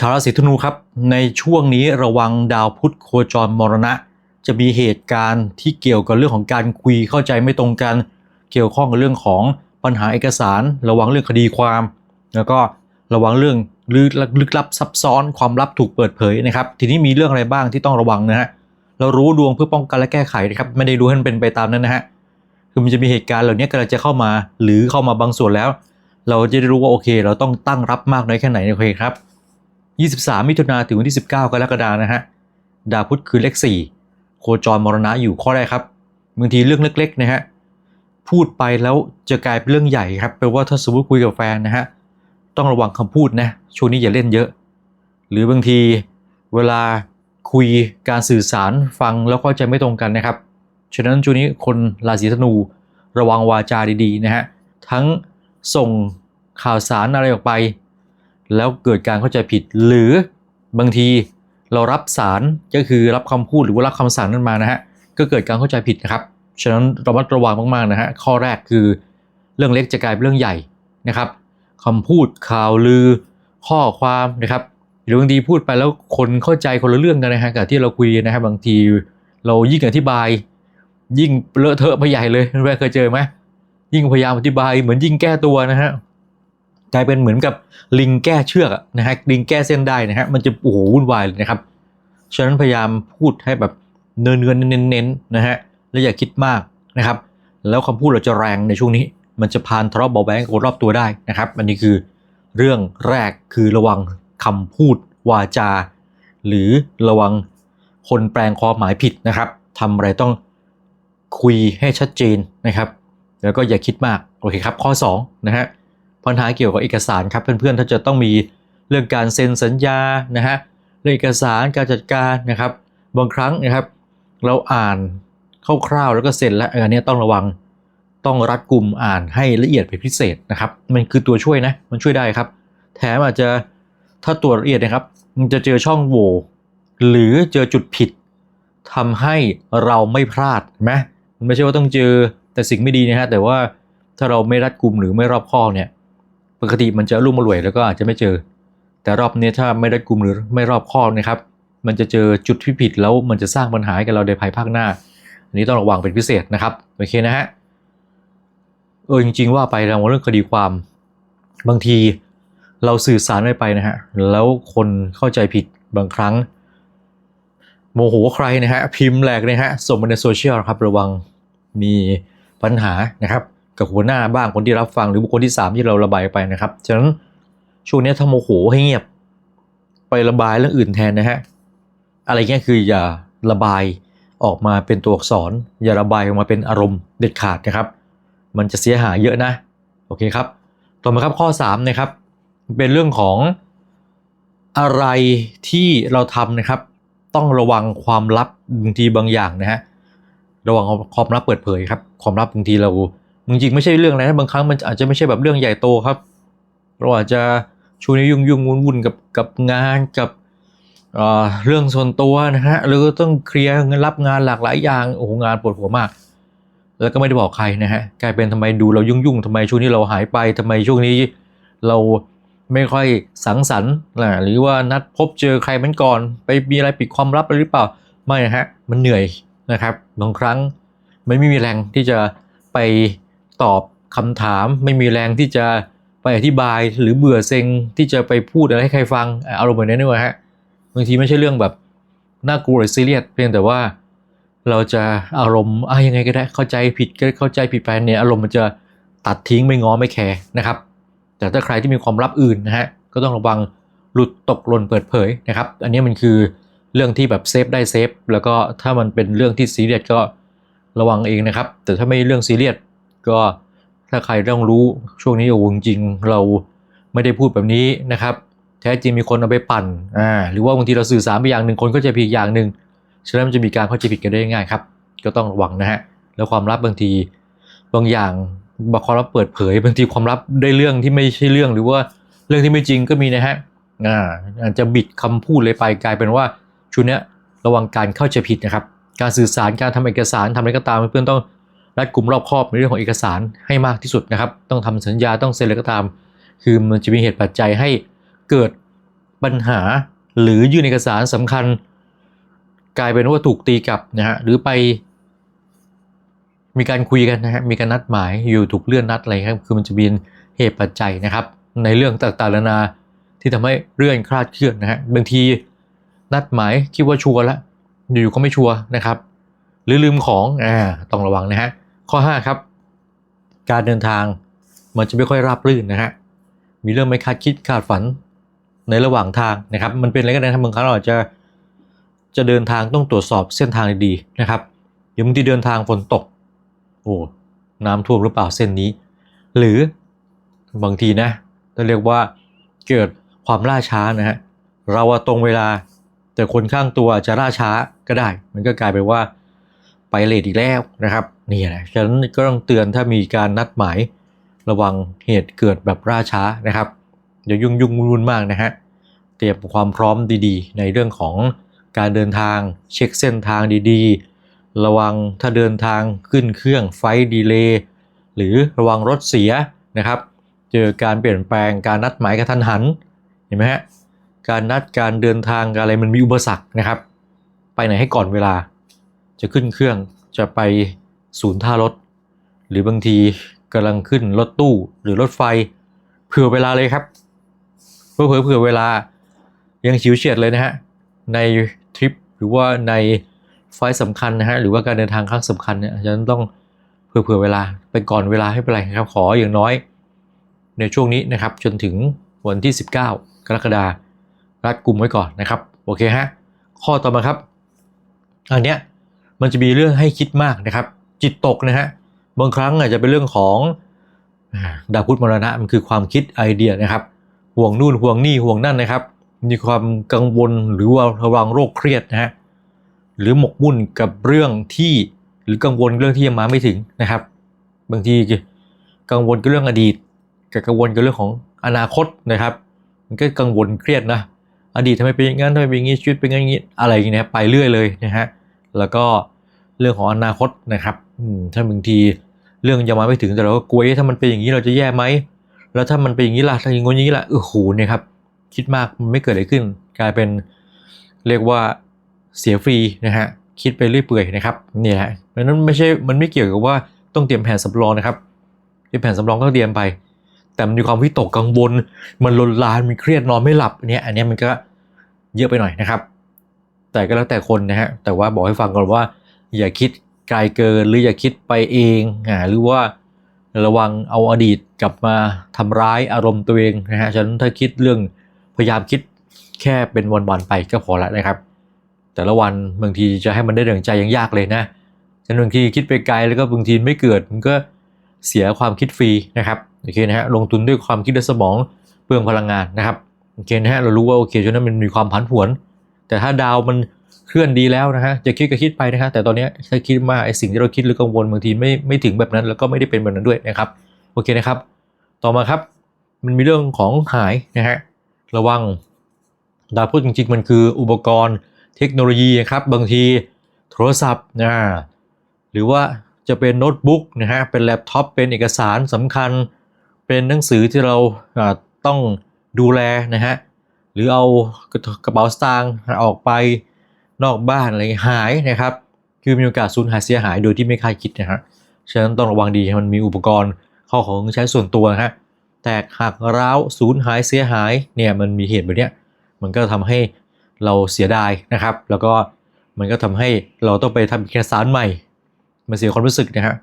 ชาวราศีธนูครับ ในช่วงนี้ระวังดาวพุธโคจรมรณะ จะมีเหตุการณ์ที่เกี่ยวกับเรื่องของการคุยเข้าใจไม่ตรงกัน เกี่ยวข้องกับเรื่องของปัญหาเอกสาร ระวังเรื่องคดีความ แล้วก็ระวังเรื่องลึกลึกลับซับซ้อนความลับถูกเปิดเผยนะครับ ทีนี้มีเรื่องอะไรบ้างที่ต้องระวังนะฮะเรารู้ดวงเพื่อป้องกันและแก้ไขนะครับไม่ได้รู้ให้มันเป็นไปตามนั้นนะฮะคือมันจะมีเหตุการณ์เหล่านี้กำลังจะเข้ามา หรือเข้ามาบางส่วนแล้ว เราจะได้รู้ว่าโอเค เราต้องตั้งรับมากน้อยแค่ไหนโอเคครับ 23 มิถุนาถึงวันที่ 19 กรกฎานะฮะ ดาวพุธคือเลข 4 โคจรมรณะอยู่ข้อแรกครับบางทีเรื่องเล็ก ๆ นะฮะ พูดไปแล้วจะกลายเป็นเรื่องใหญ่ครับแปลว่าถ้าสมมติคุยกับแฟนนะฮะ ต้องระวังคำพูดนะช่วงนี้อย่าเล่นเยอะ หรือบางทีเวลาคุยการสื่อสารฟังแล้วเข้าใจไม่ตรงกันนะครับ ฉะนั้นช่วงนี้คนราศีธนูระวังวาจาดีๆนะฮะ ทั้งส่งข่าวสารอะไรออกไป แล้วเกิดการเข้าใจผิด หรือบางทีเรารับสารก็คือรับคำพูดหรือว่ารับคำสั่งนั้นมานะฮะก็เกิดการเข้าใจผิดนะครับฉะนั้นระมัดระวังมากๆนะฮะข้อแรกคือเรื่องเล็กจะกลายเป็นเรื่องใหญ่นะครับคำพูดข่าวลือข้อความนะครับหรือบางทีพูดไปแล้วคนเข้าใจคนละเรื่องกันนะฮะกับที่เราคุยนะครับบางทีเรายิ่งอธิบาย ยิ่งเลอะเทอะไปใหญ่เลยแม่เคยเจอไหมยิ่งพยายามอธิบายเหมือนยิ่งแก้ตัวนะฮะ กลายเป็นเหมือนกับลิงแก้เชือกนะฮะลิงแก้เส้นได้นะฮะมันจะโอ้โหวุ่นวายเลยนะครับฉะนั้นพยายามพูดให้แบบเนินเงินเน้นๆนะฮะแล้วอย่าคิดมากนะครับ แล้วคำพูดเราจะแรงในช่วงนี้ มันจะพานทะเลาะเบาแบงกับคนรอบตัวได้นะครับอันนี้คือเรื่องแรกคือระวังคำพูดวาจา หรือระวังคนแปลงความหมายผิดนะครับทำอะไรต้องคุยให้ชัดเจนนะครับ แล้วก็อย่าคิดมากโอเคครับข้อ2นะฮะ ปัญหาเกี่ยวกับเอกสารครับเพื่อนๆ ถ้าจะต้องมีเรื่องการเซ็นสัญญานะฮะเรื่องเอกสารการจัดการนะครับ บางครั้งนะครับ เราอ่านคร่าวๆแล้วก็เซ็นแล้วอันนี้ต้องระวังต้องรัดกลุ่มอ่านให้ละเอียดเป็นพิเศษนะครับ มันคือตัวช่วยนะมันช่วยได้ครับ แถมอาจจะถ้าตรวจละเอียดนะครับ มันจะเจอช่องโหว่หรือเจอจุดผิดทำให้เราไม่พลาดเห็นไหมมันไม่ใช่ว่าต้องเจอแต่สิ่งไม่ดีนะฮะแต่ว่าถ้าเราไม่รัดกลุ่มหรือไม่รอบคอบเนี่ย ปกติมันจะรุ่มมารวยแล้วก็อาจจะไม่เจอ แต่รอบนี้ถ้าไม่รัดกลุ่มหรือไม่รอบคอบนะครับ มันจะเจอจุดที่ผิดแล้วมันจะสร้างปัญหาให้กับเราในภายภาคหน้า อันนี้ต้องระวังเป็นพิเศษนะครับโอเคนะฮะเออจริง ๆ ว่าไปเราเรื่องคดีความ บางทีเราสื่อสารไม่ไปนะฮะแล้วคนเข้าใจผิดบางครั้ง โมโหใครนะฮะพิมพ์แหลกนะฮะส่งมาในโซเชียลครับระวังมีปัญหานะครับ กับหัวหน้าบ้างคนที่รับฟังหรือบุคคลที่ 3 ที่เราระบายไปนะครับ ฉะนั้นช่วงนี้ถ้าโมโหให้เงียบ ไประบายเรื่องอื่นแทนนะฮะ อะไรเงี้ยคืออย่าระบายออกมาเป็นตัวอักษร อย่าระบายออกมาเป็นอารมณ์เด็ดขาดนะครับ มันจะเสียหายเยอะนะ โอเคครับ ต่อมาครับข้อ3นะครับ เป็นเรื่องของอะไรที่เราทำนะครับ ต้องระวังความลับบางทีบางอย่างนะฮะ ระวังความลับเปิดเผยครับ ความลับบางทีเรา จริงๆไม่ใช่เรื่องอะไรนะบางครั้งมันอาจจะไม่ใช่แบบเรื่องใหญ่โตครับ เราอาจจะช่วงนี้ยุ่งยุ่งวุ่นวุ่นกับกับงานกับเรื่องส่วนตัวนะฮะหรือต้องเคลียร์เงินรับงานหลากหลายอย่างโอ้โหงานปวดหัวมาก แล้วก็ไม่ได้บอกใครนะฮะกลายเป็นทำไมดูเรายุ่งยุ่งทำไมช่วงนี้เราหายไปทำไมช่วงนี้เราไม่ค่อยสังสรรค์นะหรือว่านัดพบเจอใครมันก่อน ไปมีอะไรปิดความลับหรือเปล่าไม่นะฮะมันเหนื่อยนะครับบางครั้งไม่มีแรงที่จะไป ตอบคำถาม ไม่มีแรงที่จะไปอธิบายหรือเบื่อเซ็งที่จะไปพูดอะไรให้ใครฟังอารมณ์แบบนี้นี่หว่าฮะบางทีไม่ใช่เรื่องแบบน่ากลัวหรือซีเรียสเพียงแต่ว่าเราจะอารมณ์อะยังไงก็ได้เข้าใจผิดก็เข้าใจผิดไปเนี่ยอารมณ์มันจะตัดทิ้งไม่ง้อไม่แคร์นะครับ แต่ถ้าใครที่มีความลับอื่นนะฮะก็ต้องระวังหลุดตกหล่นเปิดเผยนะครับ อันนี้มันคือเรื่องที่แบบเซฟได้เซฟแล้วก็ถ้ามันเป็นเรื่องที่ซีเรียสก็ระวังเองนะครับ แต่ถ้าไม่เรื่องซีเรียส ก็ถ้าใครต้องรู้ช่วงนี้โอ้จริงเราไม่ได้พูดแบบนี้นะครับ แท้จริงมีคนเอาไปปั่นอ่าหรือว่าบางทีเราสื่อสารไปอย่างหนึ่งคนก็จะผิดอย่างหนึ่งฉะนั้นมันจะมีการเข้าใจผิดกันได้ง่ายครับ ก็ต้องระวังนะฮะแล้วความลับบางทีบางอย่างบางความลับเปิดเผยบางทีความลับได้เรื่องที่ไม่ใช่เรื่อง หรือว่าเรื่องที่ไม่จริงก็มีนะฮะอ่าอาจจะบิดคำพูดเลยไปกลายเป็นว่าชุดเนี้ยระวังการเข้าใจผิดนะครับ การสื่อสารการทำเอกสารทำอะไรก็ตามเพื่อนต้อง รัดกลุ่มรอบคอบในเรื่องของเอกสารให้มากที่สุดนะครับ ต้องทำสัญญาต้องเซ็นอะไรก็ตาม คือมันจะมีเหตุปัจจัยให้เกิดปัญหาหรือยื่นเอกสารสำคัญ กลายเป็นว่าถูกตีกลับนะฮะหรือไปมีการคุยกันนะฮะมีการนัดหมายอยู่ถูกเลื่อนนัดอะไรครับคือมันจะมีเหตุปัจจัยนะครับ ในเรื่องต่างๆนานาที่ทำให้เลื่อนคลาดเคลื่อนนะฮะบางทีนัดหมายคิดว่าชัวร์แล้วอยู่ๆก็ไม่ชัวร์นะครับ หรือลืมของอ่าต้องระวังนะฮะ ข้อ 5 ครับ การเดินทางมันจะไม่ค่อยราบรื่นนะฮะมีเรื่องไม่คาดคิดคาดฝันในระหว่างทางนะครับ มันเป็นอะไรก็ได้นะบางครั้งเราอาจจะจะเดินทางต้องตรวจสอบเส้นทางดีๆนะครับเดี๋ยวบางทีเดินทางฝนตกโอ้น้ำท่วมหรือเปล่าเส้นนี้ หรือบางทีนะจะเรียกว่าเกิดความล่าช้านะฮะเราตรงเวลาแต่คนข้างตัวจะล่าช้าก็ได้ มันก็กลายเป็นว่า ไปเลทอีกแล้วนะครับนี่แหละฉะนั้นก็ต้องเตือนถ้ามีการนัดหมายระวังเหตุเกิดแบบล่าช้านะครับเดี๋ยวยุ่งยุ่งวุ่นมากนะฮะเตรียมความพร้อมดีๆ ในเรื่องของการเดินทางเช็คเส้นทางดีๆ ระวังถ้าเดินทางขึ้นเครื่องไฟดีเลย์หรือระวังรถเสียนะครับ เจอการเปลี่ยนแปลงการนัดหมายกระทันหันเห็นไหมฮะการนัดการเดินทางอะไรมันมีอุปสรรคนะครับ ไปไหนให้ก่อนเวลา จะขึ้นเครื่องจะไปศูนย์ท่ารถ หรือบางทีกำลังขึ้นรถตู้หรือรถไฟ เผื่อเวลาเลยครับเพื่อเผื่อเผื่อเวลายังฉิวเฉียดเลยนะฮะในทริปหรือว่าในไฟล์สำคัญนะฮะหรือว่าการเดินทางครั้งสำคัญเนี่ยฉะนั้นต้องเผื่อเผื่อเวลาไปก่อนเวลาให้เป็นไรครับขออย่างน้อย ในช่วงนี้นะครับจนถึงวันที่ 19 กรกฎาคมรัดกลุ่มไว้ก่อนนะครับโอเคฮะข้อต่อมาครับอันเนี้ย มันจะมีเรื่องให้คิดมากนะครับ จิตตกนะฮะบางครั้งอาจจะเป็นเรื่องของดาวพุธมรณะมันคือความคิดไอเดียนะครับ ห่วงนู่นห่วงนี่ห่วงนั่นนะครับ มีความกังวลหรือว่าระวังโรคเครียดนะฮะหรือหมกมุ่นกับเรื่องที่หรือกังวลเรื่องที่ยังมาไม่ถึงนะครับ บางทีกังวลกับเรื่องอดีต กับกังวลกับเรื่องของอนาคตนะครับ มันก็กังวลเครียดนะอดีตทำไมเป็นอย่างนั้นทำไมเป็นอย่างนี้ชีวิตเป็นอย่างนี้อะไรอย่างเงี้ยไปเรื่อยเลยนะฮะ แล้วก็เรื่องของอนาคตนะครับถ้าบางทีเรื่องยังมาไม่ถึงแต่เราก็กลัวถ้ามันเป็นอย่างนี้เราจะแย่ไหมแล้วถ้ามันเป็นอย่างนี้ล่ะถ้าอย่างงี้อย่างนี้ล่ะเออโหเนี่ยครับคิดมากมันไม่เกิดอะไรขึ้น กลายเป็นเรียกว่าเสียฟรีนะฮะคิดไปเรื่อยเปื่อยนะครับเนี่ยฮะเพราะนั้นไม่ใช่มันไม่เกี่ยวกับว่าต้องเตรียมแผนสำรองนะครับเตรียมแผนสำรองก็เตรียมไป แต่มันมีความวิตกกังวล มันลนลานมันเครียดนอนไม่หลับเนี่ยอันนี้มันก็เยอะไปหน่อยนะครับ แต่ก็แล้วแต่คนนะฮะ แต่ว่าบอกให้ฟังก่อนว่า อย่าคิดไกลเกินหรืออย่าคิดไปเองอ่าหรือว่าระวังเอาอดีตกลับมาทำร้ายอารมณ์ตัวเองนะฮะฉะนั้นถ้าคิดเรื่องพยายามคิดแค่เป็นวันๆไปก็พอละนะครับ แต่ละวันบางทีจะให้มันได้ดังใจยังยากเลยนะฉะนั้นบางทีคิดไปไกลแล้วก็บางทีไม่เกิดมันก็เสียความคิดฟรีนะครับโอเคนะฮะลงทุนด้วยความคิดและสมองเปลืองพลังงานนะครับโอเคนะฮะเรารู้ว่าโอเคช่วงนั้นมันมีความผันผวน แต่ถ้าดาวมันเคลื่อนดีแล้วนะฮะจะคิดก็คิดไปนะฮะแต่ตอนนี้ถ้าคิดมากไอสิ่งที่เราคิดหรือกังวลบางทีไม่ไม่ถึงแบบนั้น แล้วก็ไม่ได้เป็นแบบนั้นด้วยนะครับโอเคนะครับ ต่อมาครับมันมีเรื่องของหายนะฮะระวังดาวพุธจริงๆมันคืออุปกรณ์เทคโนโลยีครับบางทีโทรศัพท์นะหรือว่าจะเป็นโน้ตบุ๊กนะฮะเป็นแล็ปท็อปเป็นเอกสารสำคัญ เป็นหนังสือที่เราต้องดูแลนะฮะ รือเอากระเป๋าสตางค์ออกไปนอกบ้านอะไรหายนะครับ คือมีโอกาสสูญหายเสียหายโดยที่ไม่คาดคิดนะฮะฉะนั้นต้องระวังดีมันมีอุปกรณ์เข้าของใช้ส่วนตัวนะฮะแตกหักร้าวสูญหายเสียหายเนี่ยมันมีเหตุแบบเนี้ยมันก็ทำให้เราเสียดายนะครับ แล้วก็มันก็ทำให้เราต้องไปทำเอกสารใหม่มันเสียความรู้สึกนะฮะ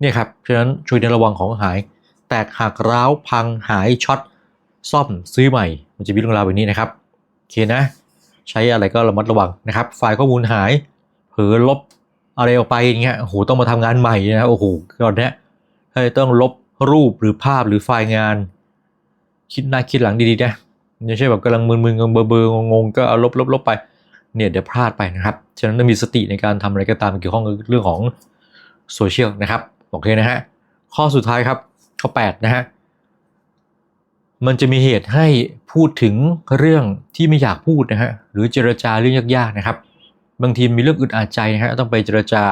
เนี่ยครับฉะนั้นช่วยในระวังของหาย แตกหักร้าวพังหายช็อตซ่อมซื้อใหม่ มันจะมีเรื่องราวแบบนี้นะครับโอเคนะ ใช้อะไรก็ระมัดระวังนะครับ ไฟล์ข้อมูลหายเผลอลบอะไรออกไปอย่างเงี้ยโอ้โหต้องมาทำงานใหม่นะโอ้โหตอนเนี้ยถ้าต้องลบรูปหรือภาพหรือไฟล์งาน คิดหน้าคิดหลังดีๆนะไม่ใช่แบบกำลังมึนๆเบอร์ๆงงๆก็เอาลบลบลบไปเนี่ยเดี๋ยวพลาดไปนะครับ ฉะนั้นต้องมีสติในการทำอะไรก็ตามเกี่ยวข้องกับเรื่องของโซเชียลนะครับ โอเคนะฮะ ข้อสุดท้ายครับ ข้อ 8 นะฮะ มันจะมีเหตุให้พูดถึงเรื่องที่ไม่อยากพูดนะฮะหรือเจรจาเรื่องยากๆนะครับ บางทีมีเรื่องอึดอัดใจนะฮะต้องไปเจรจา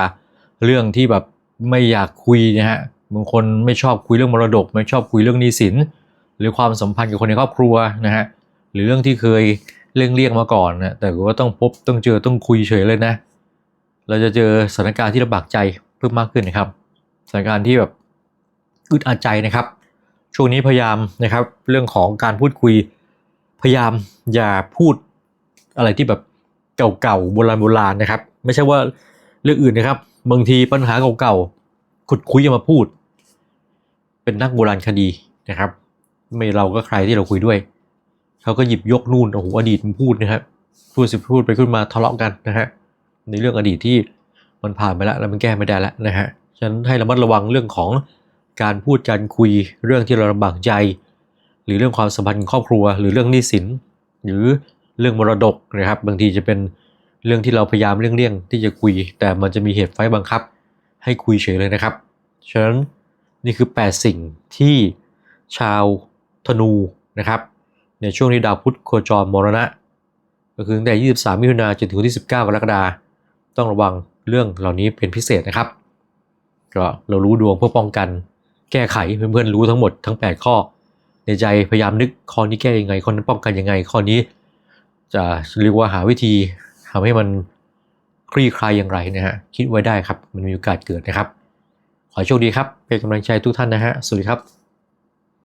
เรื่องที่แบบไม่อยากคุยนะฮะบางคนไม่ชอบคุยเรื่องมรดก ไม่ชอบคุยเรื่องหนี้สิน หรือความสัมพันธ์กับคนในครอบครัวนะฮะหรือเรื่องที่เคยเลี่ยงเลี่ยงมาก่อนนะแต่ว่าต้องพบต้องเจอต้องคุยเฉยเลยนะ เราจะเจอสถานการณ์ที่ลำบากใจเพิ่มมากขึ้นนะครับสถานการณ์ที่แบบอึดอัดใจนะครับ ช่วงนี้พยายามนะครับ เรื่องของการพูดคุยพยายามอย่าพูดอะไรที่แบบเก่าๆโบราณโบราณนะครับ ไม่ใช่ว่าเรื่องอื่นนะครับ บางทีปัญหาเก่าๆขุดคุยมาพูด เป็นนักโบราณคดีนะครับ ไม่เราก็ใครที่เราคุยด้วยเขาก็หยิบยกนู่นโอ้โหอดีตมาพูดนะครับพูดสิพูดไปขึ้นมาทะเลาะกันนะฮะในเรื่องอดีตที่มันผ่านไปแล้วแล้วมันแก้ไม่ได้แล้วนะฮะฉะนั้นให้ระมัดระวังเรื่องของ การพูดการคุยเรื่องที่เราลำบากใจ หรือเรื่องความสัมพันธ์ครอบครัว หรือเรื่องหนี้สิน หรือเรื่องมรดกนะครับ บางทีจะเป็นเรื่องที่เราพยายามเลี่ยงๆที่จะคุย แต่มันจะมีเหตุไฟบังคับ ให้คุยเฉยเลยนะครับ ฉะนั้นนี่คือ 8 สิ่งที่ชาวธนูนะครับ ในช่วงนี้ดาวพุธโคจรมรณะ ก็คือตั้งแต่ 23 มิถุนายนจนถึงวันที่ 19 กรกฎาคมต้องระวังเรื่องเหล่านี้เป็นพิเศษนะครับ ก็เรารู้ดวงเพื่อป้องกัน แก้ไขเพื่อนๆรู้ทั้งหมดทั้ง 8 ข้อ ในใจพยายามนึกข้อนี้แก้ยังไงข้อนั้นป้องกันยังไงข้อนี้ จะเรียกว่าหาวิธีทำให้มันคลี่คลายอย่างไรนะฮะคิดไว้ได้ครับมันมีโอกาสเกิดนะครับ ขอโชคดีครับเป็นกำลังใจทุกท่านนะฮะสวัสดีครับ